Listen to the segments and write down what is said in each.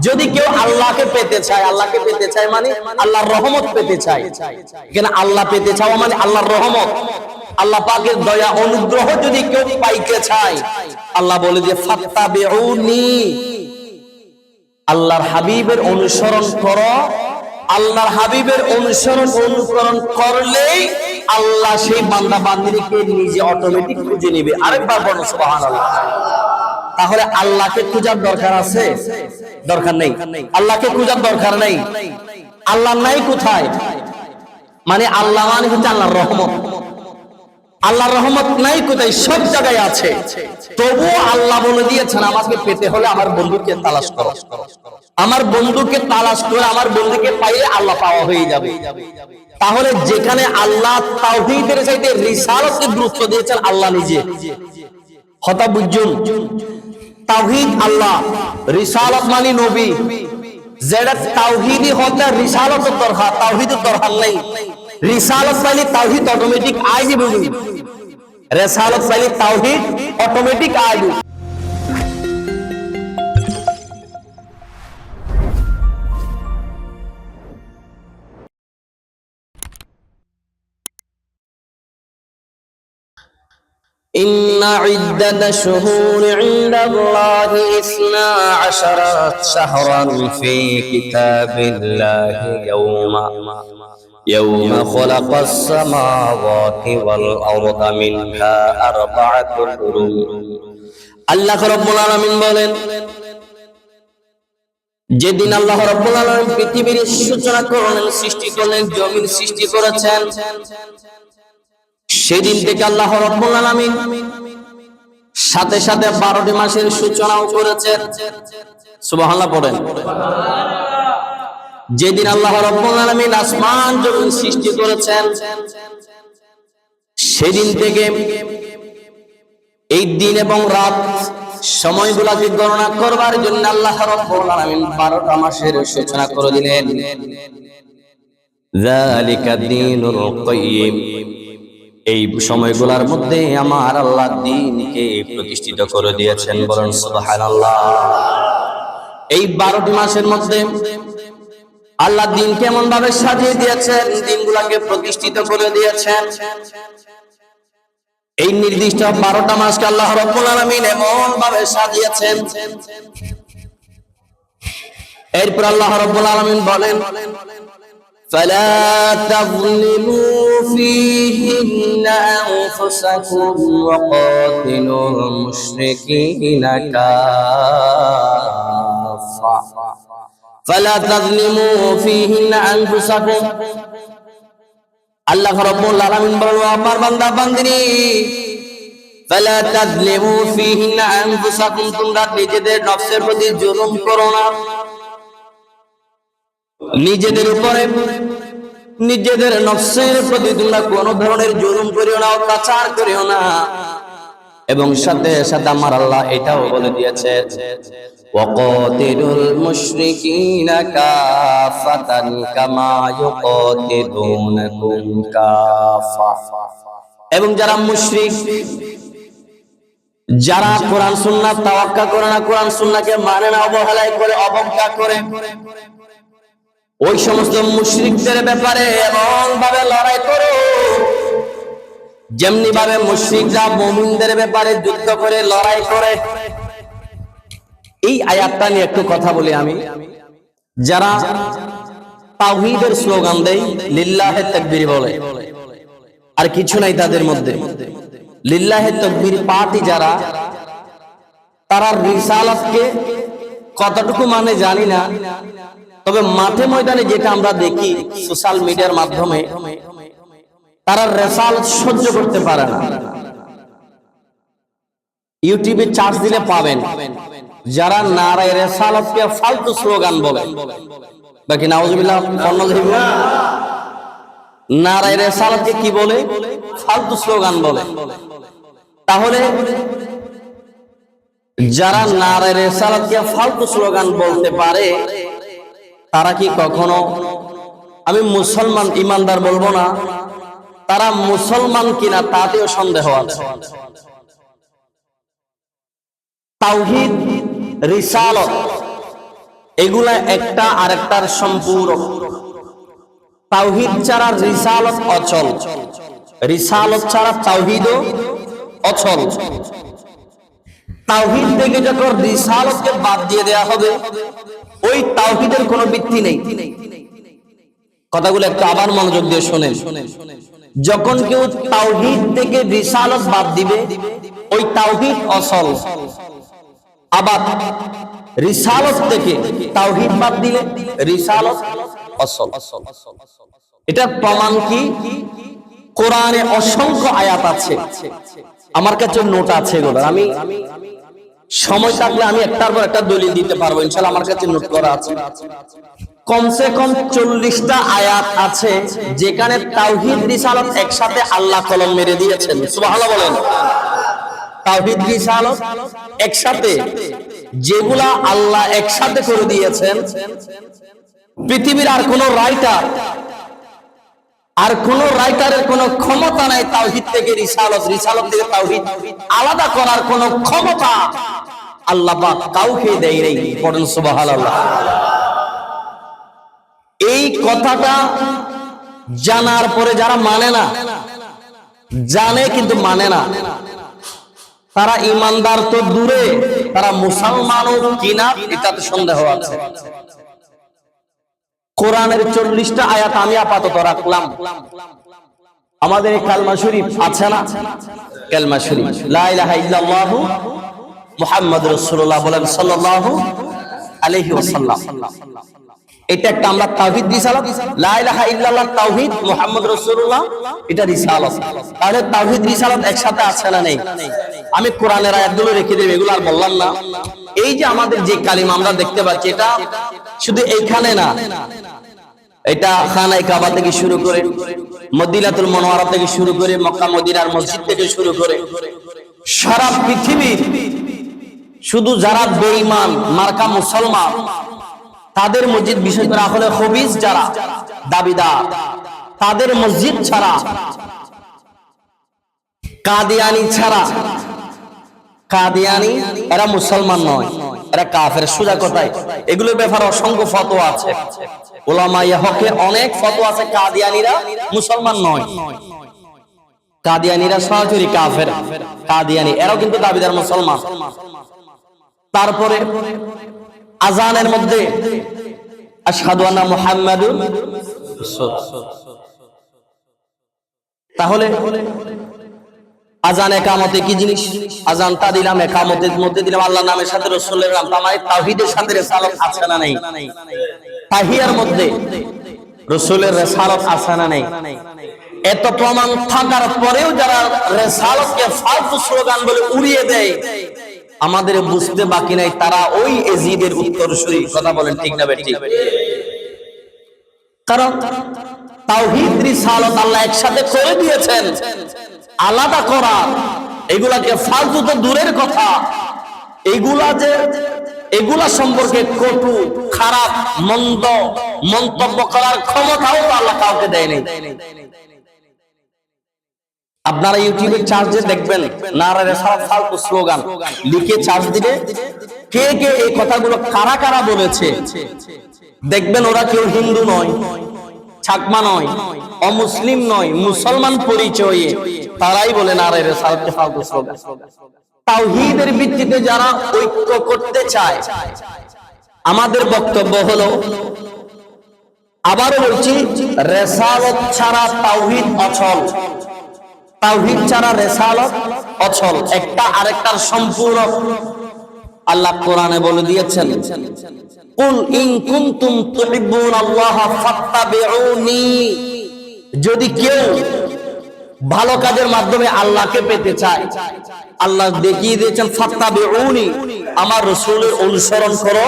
যদি কেউ আল্লাহকে পেতে চায়, আল্লাহকে পেতে চায় মানে আল্লাহর রহমত পেতে চায়। আল্লাহ পেতে চাওয়া মানে আল্লাহর রহমত। আল্লাহ পাকের দয়া, অনুগ্রহ যদি কেউ পাইতে চায়, আল্লাহ বলে যে, ফাত্তাবিউনি। আল্লাহর হাবিবের অনুসরণ করো। আল্লাহর হাবিবের অনুসরণ, অনুকরণ করলেই আল্লাহ সেই বান্দা বান্দিকে নিজে অটোমেটিক খুঁজে নিবে। আরেকবার বলো সুবহানাল্লাহ। তাহলে আল্লাহকে খোঁজার দরকার আছে? দরকার নেই। আল্লাহকে খোঁজার দরকার নেই। আল্লাহ নাই কোথায়? মানে আল্লাহ মানে হচ্ছে আল্লাহর রহমত। আল্লাহর রহমত নাই কোথায়, সব জায়গায় আছে। তবুও আল্লাহ বলে দিয়েছেন, আমাকে পেতে হলে আমার বন্ধুকে তালাশ করো। আমার বন্ধুকে তালাশ করে আমার বন্ধুকে পাইলে আল্লাহ পাওয়া হয়ে যাবে। তাহলে যেখানে আল্লাহ তাওহীদের চাইতে রিসালতকে গুরুত্ব দিয়েছেন, আল্লাহ নিজে। হতা বুঝুন, তাওহীদ আল্লাহ, রিসালত মানে নবী। যেটা তাওহীদই হতে রিসালত দরকার তাওহীদের দরকার নাই। রিসালত মানে তাওহীদ অটোমেটিক আই যাবে রিসালত মানে তাওহীদ অটোমেটিক আই যাবে إن عدة شهور عند الله إثنا عشر شهرا في كتاب الله يوم يوم خلق السماوات والأرض منها أربعة حروم আল্লাহ রব্বুল আলামিন বলেন যেদিন আল্লাহ রব্বুল আলামিন পৃথিবীর সূচনা করলেন সৃষ্টি করলেন জমিন সৃষ্টি করেছেন সেদিন থেকে আল্লাহ রব্বুল আলামিন সাথে সাথে বারোটি মাসের সূচনাও করেছেন সুবহানাল্লাহ পড়েন যেদিন আল্লাহ রব্বুল আলামিন আসমান জমিন সৃষ্টি করেছেন সেদিন থেকে এই দিন এবং রাত সময়গুলাকে গণনা করবার জন্য আল্লাহ রব্বুল আলামিন বারোটা মাসের সূচনা করে দিলেন। যালিকা দীনুল কাইয়্যিম এই সময়গুলোর মধ্যে আমার আল্লাহ দিনকে প্রতিষ্ঠিত করে দিয়েছেন বলেন সুবহানাল্লাহ। এই বারোটি মাসের মধ্যে আল্লাহ দিন কেমন ভাবে সাজিয়ে দিয়েছেন দিনগুলাকে প্রতিষ্ঠিত করে দিয়েছেন এই নির্দিষ্ট বারোটা মাসকে আল্লাহ রব্বুল আলামিন এমন ভাবে সাজিয়েছেন এরপর আল্লাহ রব্বুল আলামিন বলেন فلا تظلموا فيهن أنفسكم وقاتلوا المشركين كافة فلا تظلموا فيهن أنفسكم আল্লাহ রাব্বুল আলামিন বলেন আমার বান্দা বান্দিনী ফালা তাজলিমু ফীহিন আনফুসাকুম তোমরা নিজেদের নফসের প্রতি জুলুম করো না নিজেদের উপরে নিজেদের নফসের প্রতি তোমরা কোন ধরনের জুলুম করিও না অত্যাচার করিও না এবং সাথে সাথে আমার আল্লাহ এটাও বলে দিয়েছে وقاتلوا المشركين كافة كما يقاتلونكم كافة এবং যারা মুশরিক যারা কোরআন সুন্নাহ তাওয়াক্কা করে না কোরআন সুন্নাহকে মানে না অবহেলায় করে অবজ্ঞা করে ওই সমস্ত মুশরিকদের ব্যাপারে এমন ভাবে লড়াই করো যেমনি ভাবে মুশরিকরা মুমিনদের ব্যাপারে যুদ্ধ করে, লড়াই করে। এই আয়াতটা নিয়ে একটু কথা বলি আমি। যারা তাওহীদের স্লোগান দেয়, লিল্লাহে তাকবীর বলে। আর কিছু নাই তাদের মধ্যে। লিল্লাহে তাকবীর পার্টি যারা, তারা রিসালাতকে কতটুকু মানে জানি না। তবে মাঠে ময়দানে যেটা আমরা দেখি সোশ্যাল মিডিয়ার মাধ্যমে তারা রেসাল সহ্য করতে পারে না। ইউটিউবে চার্জ দিলে পাবেন। যারা নারায় রেসালতকে ফালতু স্লোগান বলে। বাকি নাউজুবিল্লাহ নারায় রেসালতকে কি বলে? ফালতু স্লোগান বলে। তাহলে যারা নারায় রেসালতকে ফালতু স্লোগান বলতে পারে, তারা কি কখনো আমি মুসলমান ইমানদার বলব না? তারা মুসলমান কিনা তাতেও সন্দেহ আছে। তাওহিদ, রিসালত, এগুলা একটা আরেকটার সম্পূরক। তাওহিদ ছাড়া রিসালত অচল। রিসালত ছাড়া তাওহিদও অচল। তাওহিদ থেকে যখন রিসালতকে বাদ দিয়ে দেয়া হবে, ওই তাওহিদের কোনো ভিত্তি নেই। কথাগুলো একটু আবার মনোযোগ দিয়ে শোনেন। যখন কেউ তাওহিদ থেকে রিসালত বাদ দিবে, ওই তাওহিদ অসল। আবার রিসালত থেকে তাওহিদ বাদ দিলে রিসালত অসল। এটা প্রমাণ কি? কোরআনে অসংখ্য আয়াত আছে। আমার কাছে নোট আছে এগুলো আমি সময় থাকলে আমি একটার পর একটা দলিল দিতে পারব। ইনশাল্লাহ আমার কাছে নোট করা আছে। কমসে কম চল্লিশটা আয়াত আছে যেখানে তাওহিদ রিসালত একসাথে আল্লাহ কলম মেরে দিয়েছেন। বলেন। তাওহিদ রিসালত একসাথে যেগুলা আল্লাহ একসাথে করে দিয়েছেন, পৃথিবীর আর কোন রাইটার, আর কোন রাইটারের কোন ক্ষমতা নাই তাওহিদ থেকে রিসালত। রিসালত থেকে তাওহিদ আলাদা করার কোন ক্ষমতা আল্লাহ কাউকে দেয় পড়েন এই কথাটা জানার পরে যারা মানে না, জানে কিন্তু মানে না। তারা ইমানদার তো দূরে, তারা মুসলমানও কিনা এটাতে সন্দেহ আছে। কোরআনের চল্লিশটা আয়াত আমি আপাতত রাখলাম। আমাদের কালমা শরীফ আছে না? কালমা শরীফ। লা ইলাহা ইল্লাল্লাহু মুহাম্মদ রাসূলুল্লাহ বলেন সাল্লাল্লাহু আলাইহি ওয়াসাল্লাম। এটা একটা আমরা ইল্লাল্লাহ মুহাম্মদ রাসূলুল্লাহ। এটা তাহলে একসাথে আছে না নেই? আমি কোরআনের আয়াতগুলো রেখে দেব, এগুলো আর বললাম না। এই যে আমাদের যে কালিমা আমরা দেখতে পাচ্ছি, এটা শুধু এইখানে না। এটা খানাই কাবা থেকে শুরু করে, মদিনাতুল মনোয়ারা থেকে শুরু করে, মক্কা, মদিনার মসজিদ থেকে শুরু করে, সারা পৃথিবীর শুধু যারা বেঈমান, মার্কা মুসলমান তাদের মসজিদ বিশেষ করে আসলে হবিজ যারা, দাবিদার, তাদের মসজিদ ছাড়া, কাদিয়ানি ছাড়া, কাদিয়ানি, এরা মুসলমান নয়, এরা কাফের, সোজা কথায়। এগুলোর ব্যাপারে অসংখ্য ফতোয়া আছে। ওলামাইয়া হকে অনেক ফতোয়া আছে, কাদিয়ানিরা মুসলমান নয়। কাদিয়ানিরা সরাসরি কাফের, কাদিয়ানি, এরাও কিন্তু দাবিদার মুসলমান। তারপরে আজানের মধ্যে তাহলে আজান একামতে কি জিনিস? আজান তা দিলাম, একামতের মধ্যে দিলাম আল্লাহ নামের সাথে রসুলের নাম। তামাই তাওহীদের সাথে রেসালত আছে না নাই? তাহিয়ার মধ্যে রসুলের রেসালত আছে না নাই? এত প্রমাণ থাকার পরেও যারা রেসালতকে ফালতু স্লোগান বলে উড়িয়ে দেয় আমাদের বুঝতে বাকি নাই, তারা ওই এজিদের উত্তরসূরি কথা বলেন ঠিক না ঠিক কারণ আল্লাহ একসাথে করে দিয়েছেন, আলাদা করা, এগুলাকে ফালতু তো দূরের কথা। এগুলা যে, এগুলা সম্পর্কে কটু, খারাপ, মন্দ, মন্তব্য করার ক্ষমতাও আল্লাহ কাউকে দেয়নি। আপনারা ইউটিউবে চার্জ দিয়ে দেখবেন নারায় সারা ফালতু স্লোগান লিখে চার্জ দিবে। কে কে এই কথাগুলো কারা কারা বলেছে? দেখবেন ওরা কেউ হিন্দু নয়, ছাকমা নয়, অমুসলিম নয়, মুসলমান পরিচয়ে তারাই বলে নারায় সালাতে ফালতু স্লোগান তাওহীদের ভিত্তিতে যারা ঐক্য করতে চায়, আমাদের বক্তব্য হলো, আবারও বলছি, রেসালত ছাড়া তাওহীদ অচল। তাওহীদ ছাড়া রেসালত অচল। একটা আরেকটার আল্লাহ কোরআনে বলে দিয়েছেন, কুল ইন কুনতুম তুহিব্বুন আল্লাহ ফাত্তাবিউনি। যদি কেউ ভালো কাজের মাধ্যমে আল্লাহকে পেতে চায়, আল্লাহ দেখিয়ে দিয়েছেন, ফাত্তাবিউনি, আমার রসুলের অনুসরণ করো।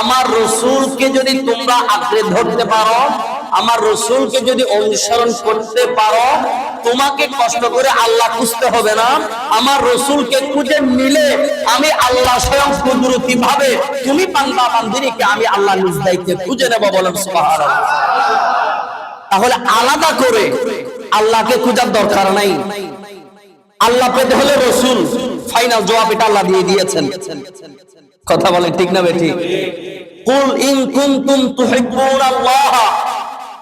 আমার রসুলকে যদি তোমরা আঁকড়ে ধরতে পারো আমার রসুলকে যদি অনুসরণ করতে পারো, তোমাকে কষ্ট করে আল্লাহ খুঁজতে হবে না। আমার রসুলকে খুঁজে নিলে আমি আল্লাহ স্বয়ং কুদরতি ভাবে তুমি পান্দা বান্দিনীকে আমি আল্লাহ নিজ দায়িত্বে খুঁজে নেব বলেন তাহলে আলাদা করে আল্লাহকে খোঁজার দরকার নাই। আল্লাহ পেতে হলে রসুল ফাইনাল জবাব এটা আল্লাহ দিয়ে দিয়েছেন। কথা বলে ঠিক না বেঠিক কুল ইন কুনতুম তুহিব্বুনাল্লাহ।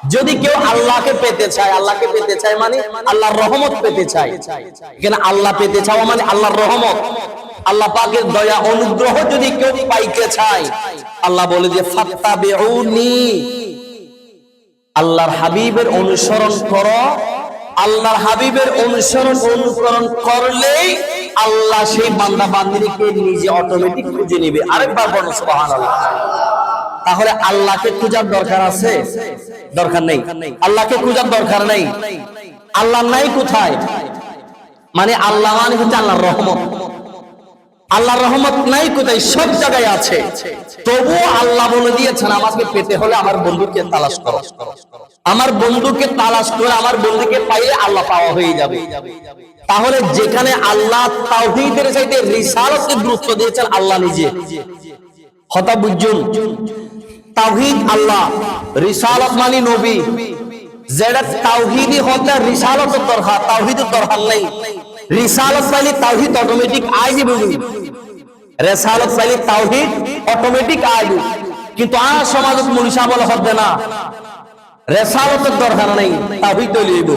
যদি কেউ আল্লাহকে পেতে চায়, আল্লাহকে পেতে চায় মানে আল্লাহর রহমত পেতে চায়। এখানে আল্লাহ পেতে চাওয়া মানে আল্লাহর রহমত। আল্লাহ পাকের দয়া, অনুগ্রহ যদি কেউ পাইতে চায়, আল্লাহ বলে যে, ফাত্তাবিউনি। আল্লাহর হাবিবের অনুসরণ করো। আল্লাহর হাবিবের অনুসরণ, অনুকরণ করলেই আল্লাহ সেই বান্দা বান্দিকে নিজে অটোমেটিক খুঁজে নেবে। আরেকবার বলো সুবহানাল্লাহ। তাহলে আল্লাহকে খোঁজার দরকার আছে? দরকার নেই। আল্লাহকে খোঁজার দরকার নেই। আল্লাহ নাই কোথায়? মানে আল্লাহ মানে হচ্ছে আল্লাহর রহমত। আল্লাহর রহমত নাই কোথায়? সব জায়গায় আছে। তবুও আল্লাহ বলে দিয়েছেন, আমাকে পেতে হলে আমার বন্ধুকে তালাশ করো। আমার বন্ধুকে তালাশ করে আমার বন্ধুকে পাইলে আল্লাহ পাওয়া হয়ে যাবে। তাহলে যেখানে আল্লাহ তাওহীদের চাইতে রিসালতকে গুরুত্ব দিয়েছেন, আল্লাহ নিজে। হতা বুঝুন। তাওহীদ আল্লাহ, রিসালত মানে নবী। যেটা তাওহীদই হতে রিসালত দরকার তাওহীদ দরকার নাই। রিসালত মানে তাওহীদ অটোমেটিক আই যাবে রেসালত পাইলে তাওহীদ অটোমেটিক আইবু কিন্তু আর সমাজত মনীষা বলে হবে না। রেসালতের দরকার নাই তাওহীদ লইব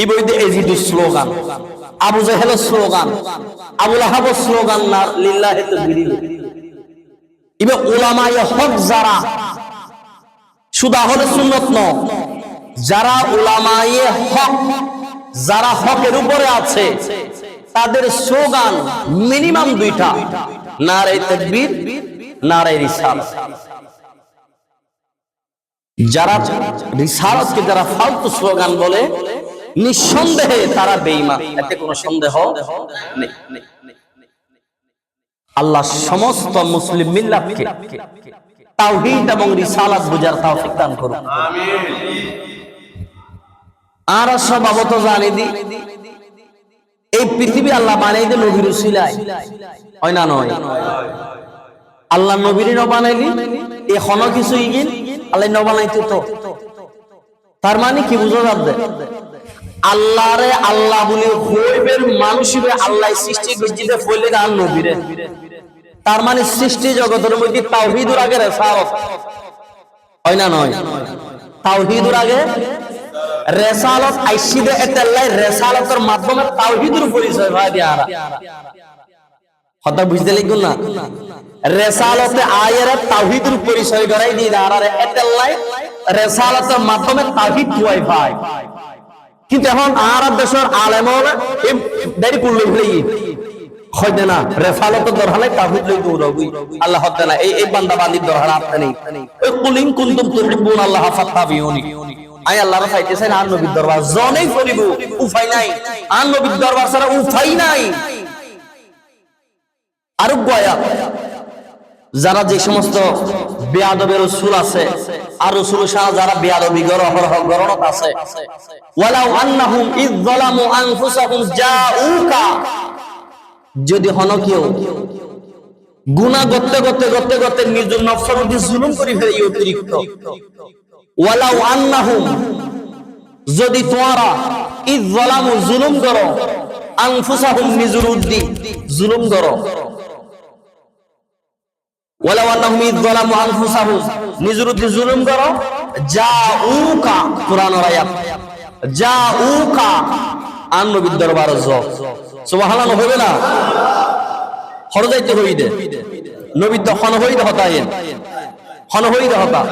এই বইতে এজিদু স্লোগান আবু জাহেলের স্লোগান আবুল আহাবের স্লোগান না, লিল্লাহি তাকবীর ইবে উলামায়ে হক যারা আহলে সুন্নত ন যারা হক, যারা হকের উপরে আছে, তাদের স্লোগান মিনিমাম দুইটা নারে নারে রিসালাত যারা যারা ফালতু স্লোগান বলে, নিঃসন্দেহে তারা বেঈমান। এতে কোনো সন্দেহ নেই। আল্লাহ সমস্ত মুসলিম মিল্লাতকে তাওহীদ এবং রিসালাত বুঝার তৌফিক দান করুন। আর স্বভাবত জানি দি, এই পৃথিবী আল্লাহ বানাই দে নবীর উসিলায়। হয় না নয়? আল্লাহ নবীর ন বানাইলি এখনও কিছু ইগিন, আল্লাহ ন বানাইতে তো। তার মানে কি বুঝো যাবে আল্লাহরে আল্লাহ বলে হইবের মানুষিবে আল্লাহ সৃষ্টি গজিতে ফলে আর নবীরে। তার মানে সৃষ্টি জগতের মধ্যে তাওহীদুর আগে রেসালত হয় না নয়? তাওহীদুর আগে রেসালত আইসিদে রেসালতের মাধ্যমে তাওহীদের পরিচয় ভাই দিয়ারা। কথা বুঝতে না? রেসালতে আয়ের তাওহীদের পরিচয় দিয়ে এতাল্লাই রেসালতের মাধ্যমে তাওহীদ ভাই কিন্তু এখন আর দেশের আলেমল এই দেরি করলে হইতে না তাওহীদ লই আল্লাহ হতে না এই এই বান্দা আপনি নেই। ওই কুনতুম আল্লাহ আর নবীর দরবার। জনেই নাই। আর নবীর দরবার ছাড়া নাই। আরও গয়া, যারা যে সমস্ত বেয়াদবের রসুল আছে, আর রসুল শাহ যারা বেয়াদবি গরণত আছে, ওয়ালাউ আন্নাহুম ইয আনফুসাহুম জাউকা। যদি হন কেউ গুনাহ করতে করতে করতে করতে নিজের নফসের জুলুম করে ফেলে অতিরিক্ত। ওয়ালাউ আন্নাহুম যদি তোমরা জুলুম করো, আনফুসাহুম নিজের উদ্দি জুলুম করো। নিজের উদ্দি জুলুম করো। জাউকা, কুরআনের আয়াত। জাউকা আন নবীর দরবারে যাও। সুবহানাল্লাহ হবে না। হর যাইতে হইদে নবী তখন হইদে হতায়েন হন হইদে হতা।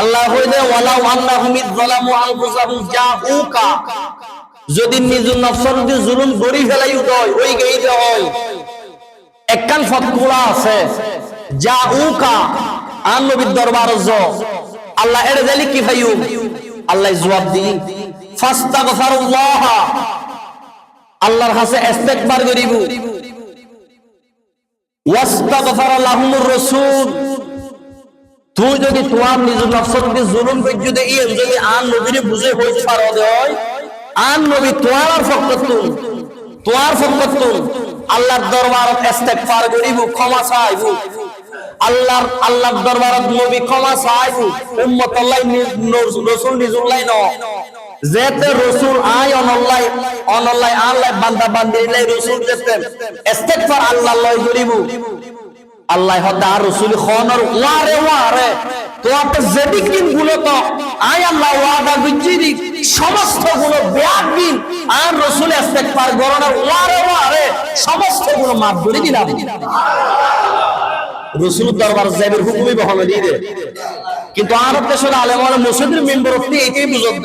আল্লাহ হইদে ওয়ালাউ আন্নাহুম ইয যালামু আনফুসাহুম জাউকা যদি নিজের নফসের মধ্যে জুলুম গড়ি ফেলাই উদয় ওই গেইতে হয়। একখান ফতকুলা আছে। জাউকা আন নবীর দরবার জ আল্লাহ এর জালি কি ভাইউ আল্লাহ জবাব দি ফাস্তাগফিরুল্লাহ। আল্লাহর কাছে ইস্তেগফার করিব। ওয়াস্তাগফার লাহুমুর রাসূল। তুই যদি তোমার নিজ নফসের মধ্যে জুলুম করে যদি এই যদি আন নবীরে বুঝে হইতে পারো দেয় আন নবী তোমার ফকতুন তোমার ফকতুন আল্লাহর দরবারত ইস্তেগফার করিব, ক্ষমা চাইব। আল্লাহর আল্লাহর দরবারত নবী ক্ষমা চাইব। উম্মত আল্লাহ রাসূল নিজুল্লাহ ন যেতে রসুল আই আল্লাহ বান্দা বান্দি লাই রসুল যেতে আল্লাহ লয় আল্লাহ হদা আর রসুল খনর ওয়ারে ওয়ারে। তো দিনগুলো তো আই আল্লাহ ওয়াদা গুজিরি সমস্তগুলো ব্যাগিন আর রসুল ইস্তেগফার গরনা ওয়ারে ওয়ারে সমস্তগুলো মাফ করে দিলাম। রসুল দরবার যাইবের হুকুমই বহন দিয়ে কিন্তু আরব দেশের আলেম আলম মসজিদের মেম্বার এটাই বুঝত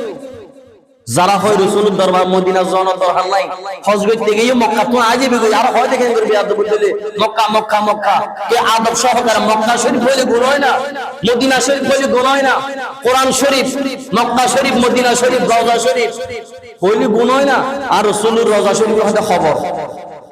যারা হয় রসুলের দরবার মদিনা জনতর হাল্লাই হজ করতে গিয়ে মক্কা তো আজই বেগে আর হয় দেখেন করবি আদব বলে মক্কা মক্কা মক্কা। কে আদব সহকারে মক্কা শরীফ হইলে গুণ হয় না, মদিনা শরীফ হইলে গুণ হয় না। কোরআন শরীফ, মক্কা শরীফ, মদিনা শরীফ, রওজা শরীফ হইলে গুণ হয় না। আর রসুলের রওজা শরীফ হতে খবর।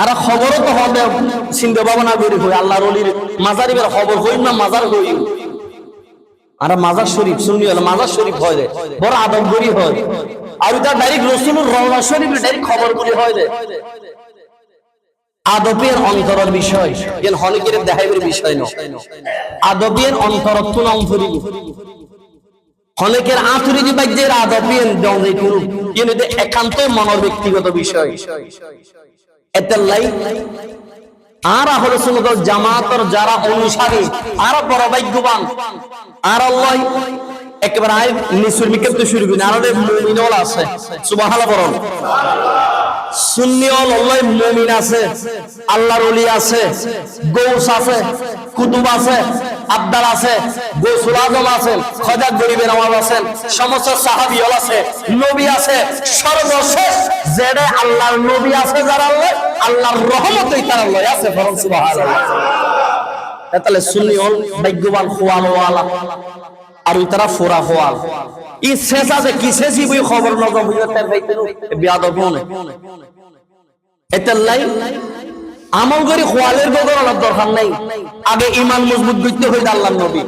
আর খবরও তো হবে, চিন্তা ভাবনা করি হই আল্লাহর অলির মাজারিবের খবর হই না মাজার হই আর মাজার শরীফ শুনি হলো, মাজার শরীফ হয় রে, বড় আদব করি হয়। আর এটা ডাইরেক্ট রসুলুর রওনা শরীফ ডাইরেক্ট খবর করি হয় রে। আদবের অন্তরের বিষয় এর হনিকের দেখাইবের বিষয় নয় আদবের অন্তরত্ব নাম ধরিব হনেকের আঁতুরি বাজ্যের আদবের দঙ্গে কোন কিন্তু একান্ত মনের ব্যক্তিগত বিষয়। এতেল্লাই আর হলো সুন্নাত জামাতর যারা অনুসারী আর বড় ভাগ্যবান। আর আল্লাহ একেবারে আয় নিসুর মিকেত শুরু করি। আর মুমিনল আছে। সুবহানাল্লাহ বলেন সুন্নি অল আল্লাহ মুমিন আছে। আল্লাহর ওলি আছে। গৌস আছে। কুতুব আছে। আব্দাল আছে। গৌসুল আজম আছেন। খজাক গরিবের আমার আছেন। সমস্ত সাহাবি হল আছে। নবী আছে। সর্বশেষ যেটা আল্লাহর নবী আছে যারা আল্লাহ, আল্লাহর রহমতই তার আল্লাহ আছে ফরম সুবহানাল্লাহ। তাহলে সুন্নি হল ভাগ্যবান খোয়াল ওয়ালা। আর তারা ফোরা হওয়াল। ই শেষ আছে কি শেষই বই খবর লাই আমল করি খোয়ালের গোগর অলপ দরকার নাই। আগে ইমান মজবুত করতে হইতে আল্লাহর নবী।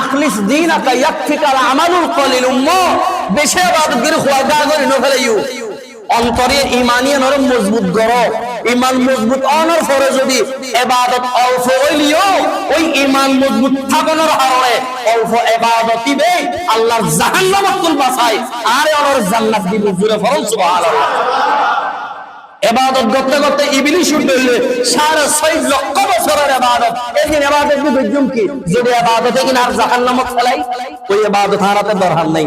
আখলিস দিন আকা ইয়াকফিকাল আমালুল কলিল উম্মা। বেশে বাদ গির খোয়া গা করি ন ফেলাইও অন্তরে ইমানিয়ে নর মজবুত করো। ইমান মজবুত অনর পরে যদি এবাদত অল্প হইলিও, ওই ইমান মজবুত থাকানোর কারণে অল্প এবাদত দিবে আল্লাহর জাহান্নামত তুল আর অনর জান্নাত দিবে জুরে ফরন সুবহানাল্লাহ। এবাদত করতে করতে ইবলিশ উঠে সাড়ে ছয় লক্ষ বছরের এবাদত। এদিন এবাদত কি? যদি এবাদতে কিনা আর জাহান্নামত ফেলাই, ওই এবাদত হারাতে দরকার নাই।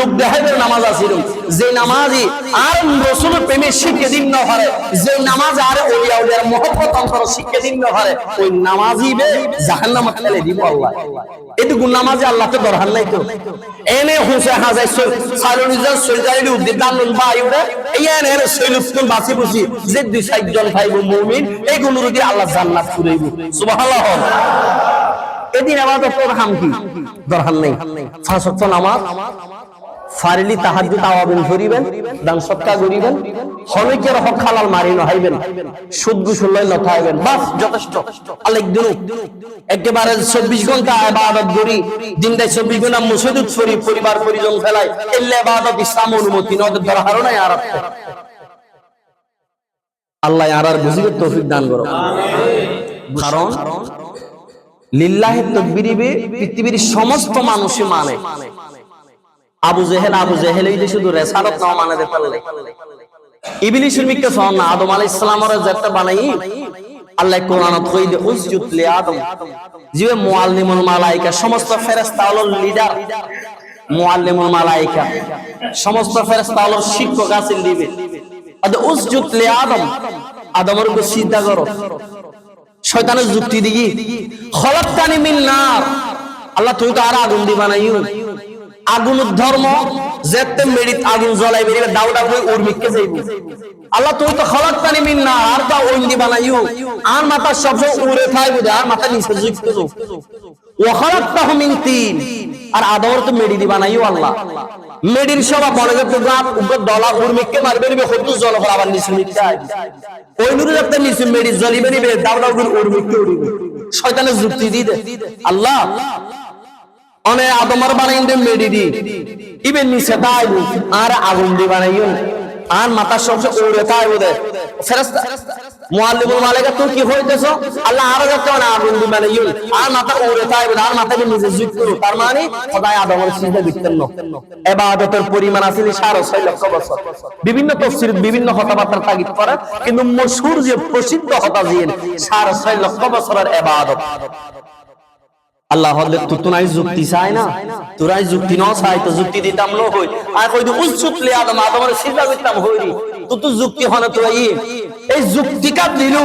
লোক দেখাইবার নামাজ আছে যে নামাজই আর রাসূলের প্রেমে শিখে দিন না যে নামাজ আর ওলিয়া মহব্বত অন্তর শিখে দিন না ওই নামাজই বে জাহান্নামে ফেলে দিব আল্লাহ। নামাজে আল্লাহ তো দরকার নাই তো। এনে হুসে এই এনে বাসি বুঝি, যে দুই সাইজন ভাইব মুমিন, এই আল্লাহ জান্নাত সুবহানাল্লাহ। এদিন হাম কি? ওয়াক্ত নামাজ। ফারিলি তাহাজ্জুদ আওয়াবিন করিবেন দান সৎকা করিবেন হলইকের হক হালাল মারি নহাইবেন, সুদ গুসল লয় নথাইবেন, বাস, যথেষ্ট। আলেক দিনু একেবারে 24 ঘণ্টা ইবাদত করি, দিন দেয় 24 ঘণ্টা মুসজিদ করি পরিবার পরিজন ফেলাই এল্লে ইবাদত ইসলাম অনুমতি নদ দরকার নাই আর আল্লাহ আর বুঝিবে তৌফিক দান করো। কারণ, লিল্লাহে তকবিরিবে পৃথিবীর সমস্ত মানুষই মানে। আবু জেহেল আবু জেহেল এই যে শুধু রেসালত না মানাতে পারলে। ইবলিসের মিকে সন না, আদম আলাইহিস সালামের যেটা বানাই, আল্লাহ কোরআনত কই দে উসজুদ লি আদম। জিবে মুআল্লিমুল মালায়েকা সমস্ত ফেরেশতা হলো লিডার। মুআল্লিমুল মালায়েকা সমস্ত ফেরেশতা হলো শিক্ষক আছেন দিবে আদ উসজুদ লি আদম। আদমের উপর সিজদা করো। শয়তানের যুক্তি দিগি। খলাক্তানি মিন নার। আল্লাহ তুই তো আর আগুন দি বানাইও আগুন ধর্ম, যেতে মেরিত আগুন জ্বলাই বেরিয়ে দাউডা হয়ে উর্মিককে যাইব? আল্লাহ তুই তো খলাক তানি মিন না আর তা ওইন্দি বানাইও। আর মাথা সব উড়ে থাকবে আর মাথা নিচে যুক্ত ও খলাকতাহু মিন তিন। আর আদর তো মেডি দি বানাইও আল্লাহ। মেডির সবা বলে যে প্রোগ্রাম উপর দলা উর্মিককে মারবে, নিবে জল করে আবার নিচে ওই নুরে যাতে নিচে মেডি জ্বলিবে নিবে দাউডা উর্মিককে উড়িবে শয়তানের যুক্তি দিতে আল্লাহ অনে আদমার বানাই দে মেডি দি। ইবে নিচে তাইবু আর আগুন দি বানাইও। আর মাথা সবসে উড়ে দে। ফেরেশতা, মুআল্লিমুল মালাইকা তুই কি হইতেছ? আল্লাহ মানে আগুন দি আর উড়ে আর নিজে করো। তার মানে খোদাই আদমের সিজদা দিতেন না। ইবাদতের পরিমাণ 6.5 লক্ষ বছর। বিভিন্ন তাফসীর, বিভিন্ন কথাবার্তা তাগিদ করে। কিন্তু মশহুর যে প্রসিদ্ধ হতা জিন 6.5 লক্ষ বছরের ইবাদত আল্লাহ হলে তু তুনাই যুক্তি চাই না, তুরাই যুক্তি ন চাই তো যুক্তি দিতাম ন হই আর কই দি উচ্চুত লে আদম, আদমের সিজদা করতাম হই তু তো যুক্তি হনে তো এই যুক্তি কাপ দিলু?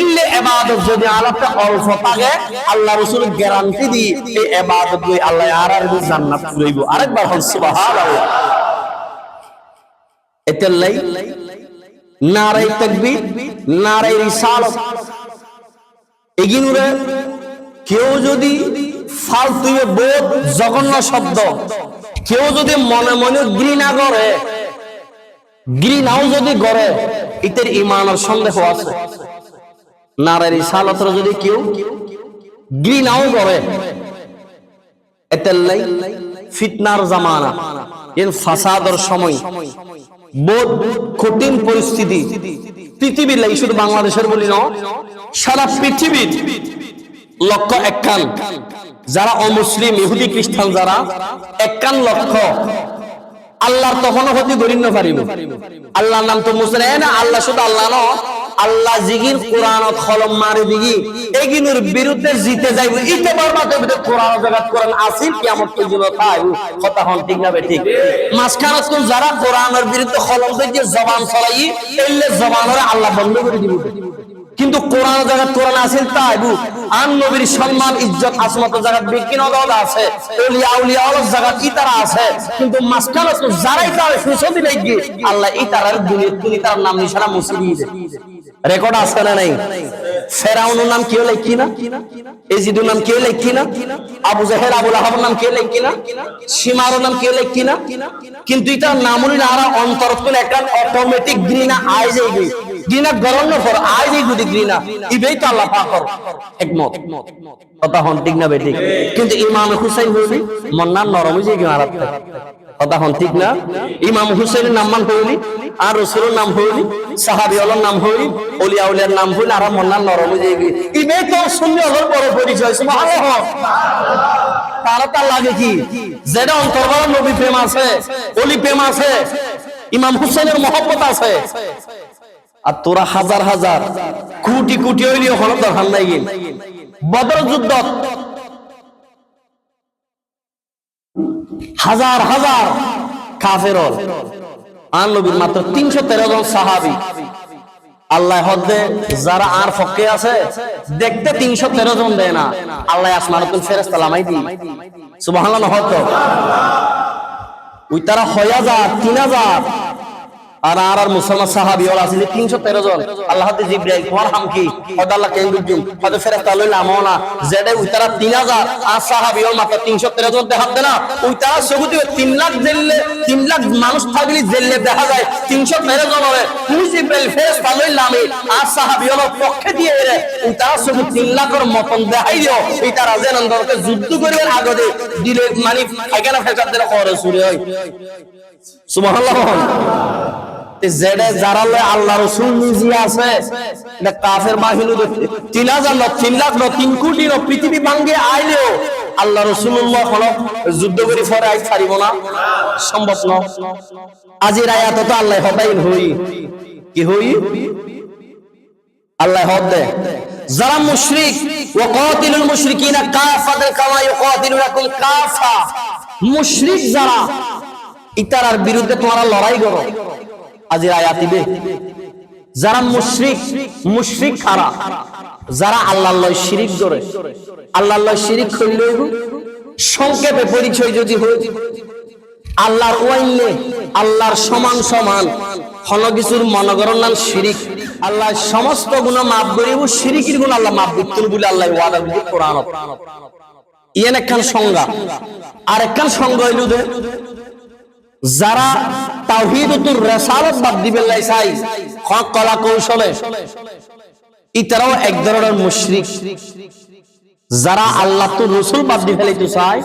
এইলে ইবাদত যদি আলাদা অল্প থাকে, আল্লাহ রাসূল গ্যারান্টি দি এই ইবাদত লই আল্লাহ আর আর জান্নাত লইব আরেকবার সুবহানাল্লাহ। এতেলাই নারাই নারাই এগিনুরে কেউ যদি ফালতু বোধ জঘন্য শব্দ, কেউ যদি মনে মনে ঘৃণা করে, ঘৃণাও যদি করে ইতের ইমানের সন্দেহ আছে। নারের ইসালতর যদি কেউ করে ফিতনার জামানা ফাসাদর সময়, বোধ কঠিন পরিস্থিতি, পৃথিবীর লাই শুধু বাংলাদেশের বলি না সারা পৃথিবীর লক্ষ একান, যারা অমুসলিম, ইহুদি, খ্রিস্টান, যারা একান লক্ষ, আল্লাহর তখনও করিন না পারিব। আল্লাহর নাম তো মুসলিম। আল্লাহ শুধু আল্লাহ ন আল্লাহ জিগির কোরআন খলম মারে দিগি। এগিনুর বিরুদ্ধে জিতে যাইব। ইতে বরবাদ হইবে কোরআন জগৎ কোরআন আসিল কিয়ামত পর্যন্ত তাই কথা হন ঠিক না ঠিক? মাঝখানে কোন যারা কোরআনের বিরুদ্ধে খলম দিয়ে জবান চলাই এলে জবানের আল্লাহ বন্ধ করে দিব। কিন্তু কোরআন জায়গা কোরআন আছে তাই বু আন নবীর সম্মান, ইজ্জত, আসমত জায়গা বিকিন দল আছে। ওলিয়া উলিয়া ওয়ালা জায়গা ই তারা আছে। কিন্তু তো যারাই তার সুসদি লাগি আল্লাহ ই তারার দুনিয়া তুমি তার নাম নিশানা দিয়ে। রেকর্ড আছে না নাই? ফেরাউনের নাম কেউ লেখি না? এজিদুর নাম কেউ লেখি না? আবু জাহের আবুল আহাবের নাম কেউ লেখি না? সীমার নাম কেউ লেখি না? কিন্তু এটা নামুনি না, আর কোন একটা অটোমেটিক গ্রিনা আয় গই গ্রিনা গরম ফর আয় যাই গুদি গ্রিনা ইবেই তো আল্লাহ পাকর একমত। কথা হন ঠিক না বেঠিক কিন্তু ইমাম হুসাইন হইলি মন্নার নরম যে গিয়ে কথা হন ঠিক না? ইমাম হুসেনের নাম মান হইলি আর রসুলের নাম হইলি সাহাবি আলার নাম হইলি অলিয়া উলিয়ার নাম হইলি আর মন্নার নরম যে গিয়ে ইবে তো শূন্য হল বড় পরিচয় তারা তার লাগে কি? যেটা অন্তর্বর নবী প্রেম আছে, অলি প্রেম আছে, ইমাম হুসেনের মহব্বত আছে। আর তোরা হাজার হাজার, কোটি কোটি হইলি হল দরকার নাই। বদর যুদ্ধ হাজার হাজার কাফের আনলবির মাত্র তিনশো তেরো জন সাহাবি। আল্লাহ হদ্দে যারা আর ফকে আছে, দেখতে তিনশো তেরো জন দেয় না। আল্লাহ আসমানতুল ফেরেস লামাই দি সুবাহ হতো ওই তারা হয় হাজার তিন হাজার। আর আর আর মুসলমান সাহাবি ওরা আছে তিনশো তেরো জন। আল্লাহ জিব্রাইল, তোমার হাম কি? হয়তো আল্লাহ বুঝুম হয়তো ফেরেস্তা লইলে আমও না। যেটা ওই তারা তিন হাজার, আর সাহাবি ওর মাত্র তিনশো তেরো জন দেখা দেয় না ওই তারা সবুতি তিন লাখ জেললে তিন লাখ মানুষ থাকলে জেললে দেখা যায়, তিনশো তেরো জন হবে তুমি জিব্রাইল ফেরেস্তা লইলে আমি, আর সাহাবি ওর পক্ষে দিয়ে এরে ওই তারা শুধু তিন লাখের মতন দেখাই দিও। এই তারা যেন দরকে যুদ্ধ করবেন আগতে দিলে মানে ফাইকানা ফেসার দিলে খরচ হয়। জেডে যারা লয় আল্লাহ রসুল নিজে আছে এটা কাফের বাহিনী তিন হাজার ন তিন লাখ ন তিন কোটি ন পৃথিবী ভাঙ্গে আইলেও আল্লাহ রসুল্লাহ হল যুদ্ধ করে ফরে আই ছাড়িব না। সম্ভব ন। আজির আয়াত তো আল্লাহ হবাই হই। কি হই? আল্লাহ হদ দে। যারা মুশরিক ওয়া কাতিলুল মুশরিকিনা ইউকাতিলুনাকুম কাফা। মুশরিক যারা ইতারার বিরুদ্ধে তোমরা লড়াই করো। আজির আয়াতিবে যারা মুশরিক মুশরিক খারা, যারা আল্লাহ শিরিক করে আল্লাহ শিরিক করলে সংক্ষেপে পরিচয় যদি হয়, আল্লাহর ওয়াইনে আল্লাহর সমান সমান হন কিছুর মনগরণ নাম শিরিক। আল্লাহ সমস্ত গুণ মাপ করিব, শিরিকির গুণ আল্লাহ মাপ দিতেন বলে আল্লাহ ওয়াদা দিতে কোরআন ইয়েন একখান সংজ্ঞা। আর একখান সংজ্ঞা হইল যারা তাওহীদুর রিসালাত বাদ দিবে কলা, কৌশলে, ইতারাও এক ধরনের মুশরিক। যারা আল্লাহ তো রসুল বাদ দিয়ে ফেলাইতে চায়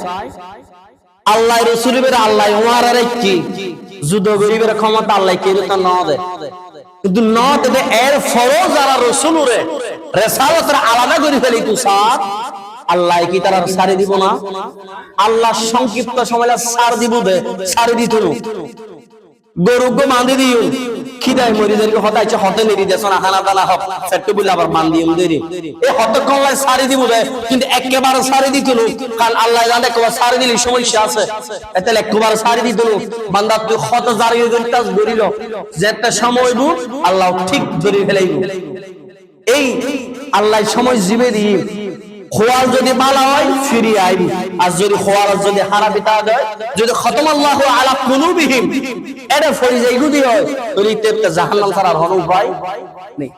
আল্লাহ রসুল আল্লাহ ওমার কি যুদ্ধ গরিবের ক্ষমতা আল্লাহ কে তা ন দে কিন্তু ন এর ফরো যারা রসুল রেসালতের আলাদা করে ফেলাইতে চায় আল্লাহ কি তারা সারি দিব না? আল্লাহ সংক্ষিপ্ত সময় সার দিব সারি দিত। গরুকে বাঁধি দিও, মান কারণ আল্লাহ সমস্যা আছে। এতে যে সময় আল্লাহ ঠিক এই আল্লাহ সময় জিবে দিয়ে খোয়ার যদি বালা হয় ফিরি আইবি। আর যদি খোয়ার যদি হারাবি তা দেয় যদি খতম আল্লাহ আলা কুলুবিহিম এটা ফরি যাই গুদি হয়, তোর ইতে জাহান্নাম ছাড়া হন উপায় নেই।